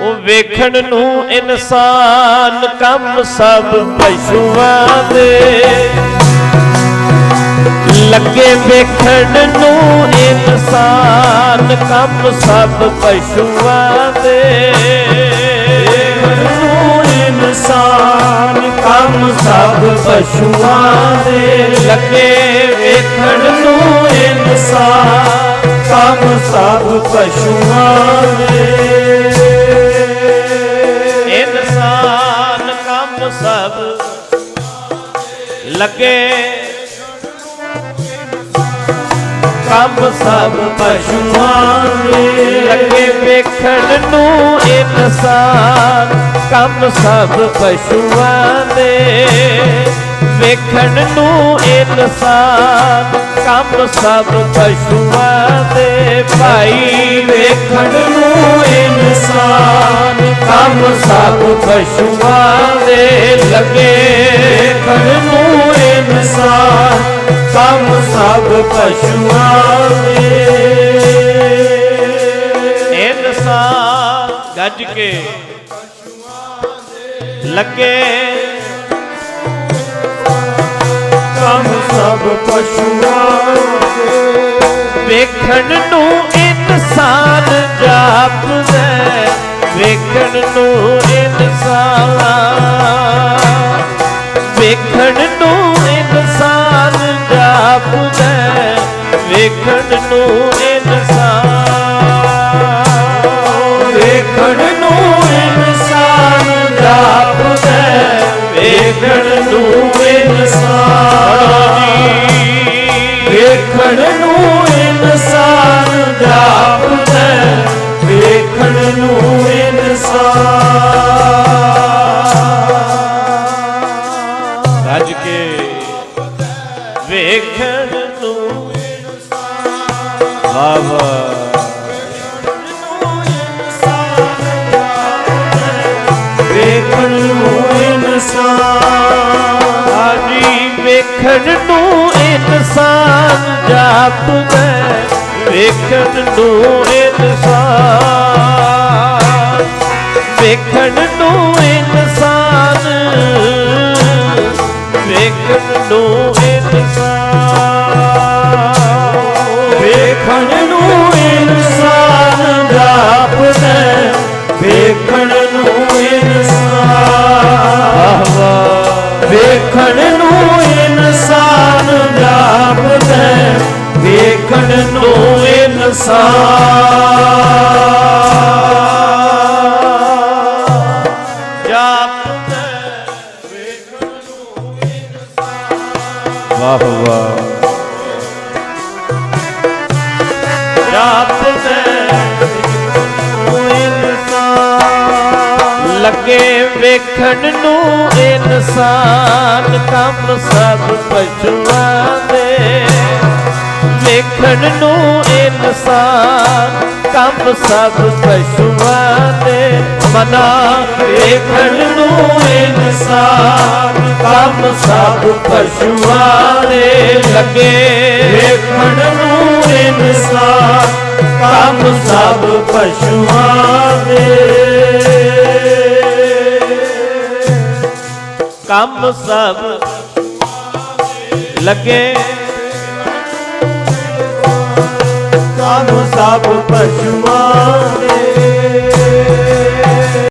ਉਹ ਵੇਖਣ ਨੂੰ ਇਨਸਾਨ ਕੰਮ ਸਭ ਪਸ਼ੂਆਂ ਦੇ। ਲੱਗੇ ਵੇਖਣ ਨੂੰ ਇਨਸਾਨ ਕੰਮ ਸਭ ਪਸ਼ੂਆਂ ਦੇ। ਨੂੰ ਇਨਸਾਨ ਕੰਮ ਸਭ ਪਸ਼ੂਆਂ ਦੇ। ਲੱਗੇ ਵੇਖਣ ਨੂੰ ਇਨਸਾਨ ਕੰਮ ਸਭ ਪਸ਼ੂਆਂ ਦੇ। ਇਨਸਾਨ ਕੰਮ ਸਭ ਲੱਗੇ। ਕੰਮ ਸਭ ਪਸ਼ੂਆਂ ਦੇ। ਲੱਗੇ ਵੇਖਣ ਨੂੰ ਇਨਸਾਨ ਕੰਮ ਸਭ ਪਸ਼ੂਆਂ ਦੇ। ਵੇਖਣ ਨੂੰ ਇਨਸਾਨ ਕੰਮ ਸਭ ਪਸ਼ੂਆਂ ਦੇ ਭਾਈ ਵੇਖਣ ਨੂੰ ਇਨਸਾਨ ਕੰਮ ਸਭ ਪਸ਼ੂਆਂ ਦੇ ਲੱਗੇ ਵੇਖਣ ਨੂੰ ਇਨਸਾਨ ਕੰਮ ਸਭ ਪਸ਼ੂਆਂ ਦੇ ਇਨਸਾਨ ਗੱਜ ਕੇ ਲੱਗੇ ਸਭ ਪਸ਼ੂਆਂ ਦੇ ਵੇਖਣ ਨੂੰ ਇਨਸਾਨ ਜਾਪਦਾ ਵੇਖਣ ਨੂੰ ਇਨਸਾਨ ਵੇਖਣ ਨੂੰ ਇਨਸਾਨ ਜਾਪਦਾ ਵੇਖਣ ਨੂੰ ਵੇਖਣ ਨੂੰ ਵਾਹ ਵਾਹ। ਵੇਖਣ ਨੂੰ ਇਨਸਾਨ। ਆਜੀ ਵੇਖਣ ਨੂੰ ਇਨਸਾਨ ਜਾਪਦਾ ਵੇਖਣ ਨੂੰ ਇਨਸਾਨ। ਵੇਖਣ ਨੂੰ ਇਨਸਾਨ। ਵੇਖਣ ਨੂੰ ਇਨਸਾਨ ਜਾਪਦਾ ਵੇਖਣ ਨੂੰ ਇਨਸਾਨ। ਜਾਪਦਾ ਵਾਹ ਵਾਹ। ਲੱਗੇ ਵੇਖਣ ਨੂੰ ਇਨਸਾਨ ਕੰਮ ਸਭ ਪਸ਼ੂਆਂ ਦੇ। ਵੇਖਣ ਨੂੰ ਇਨਸਾਨ ਕੰਮ ਸਭ ਪਸ਼ੂਆਂ ਦੇ। ਮਨਾ ਵੇਖਣ ਨੂੰ ਇਨਸਾਨ ਕੰਮ ਸਭ ਪਸ਼ੂਆਂ ਦੇ। ਲੱਗੇ ਵੇਖਣ ਨੂੰ ਇਨਸਾਨ ਕੰਮ ਸਭ ਪਸ਼ੂਆਂ ਦੇ। ਕੰਮ ਸਭ ਲਗੇ। ਕੰਮ ਸਭ ਪਛਵਾਨੇ